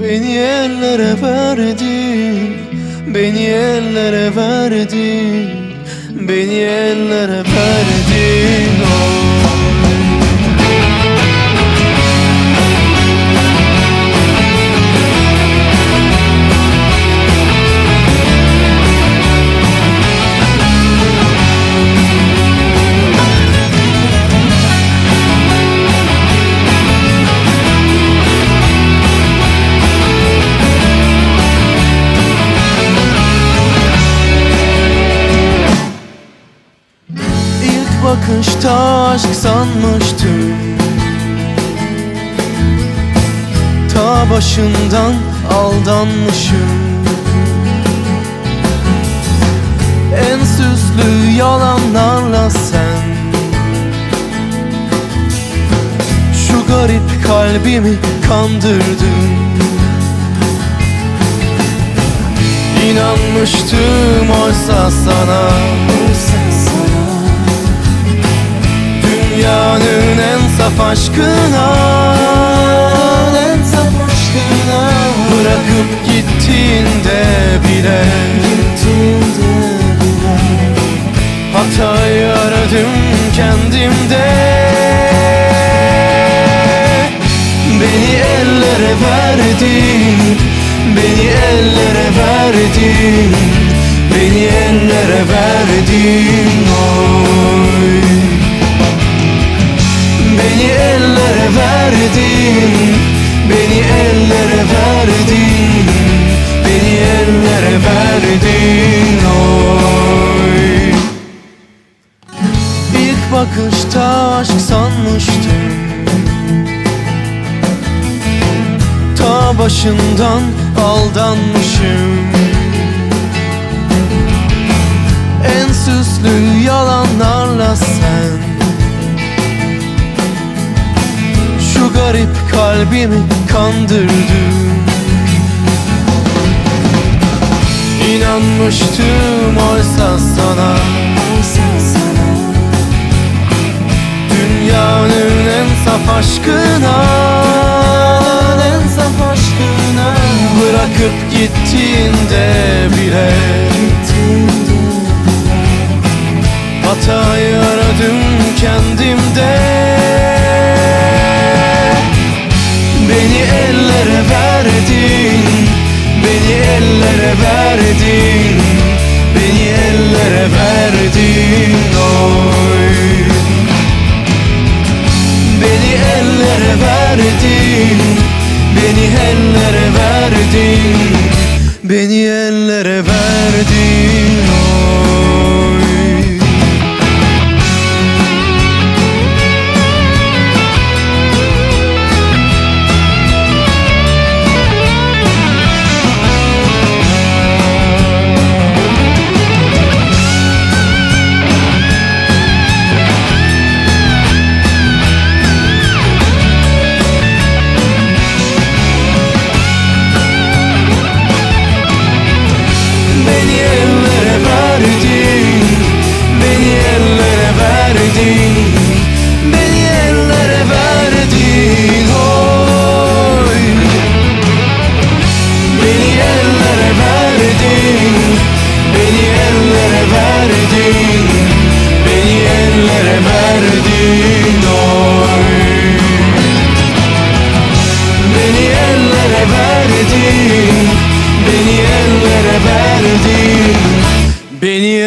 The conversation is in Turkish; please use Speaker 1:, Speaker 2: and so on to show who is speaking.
Speaker 1: Beni ellere verdin Beni ellere verdin Beni ellere verdin bakışta aşk sanmıştım. Ta başından aldanmışım. En süslü yalanlarla sen. Şu garip kalbimi kandırdın. İnanmıştım oysa sana saf aşkına En saf aşkına. Bırakıp gittiğinde bile. Hatayı aradım kendimde. Beni ellere verdin Beni ellere verdin. Beni ellere verdin oy Beni ellere verdin Beni ellere verdin Beni ellere verdin oy. İlk bakışta aşk sanmıştım. Ta başından aldanmışım garip kalbimi kandırdın İnanmıştım oysa sana. Dünyanın en saf aşkına. En saf aşkına. Bırakıp gittiğinde bile. Hatayı aradım kendimde ellere verdin Beni ellere verdin Beni ellere verdin oy. Beni ellere verdin Beni ellere verdin Beni ellere verdin verdin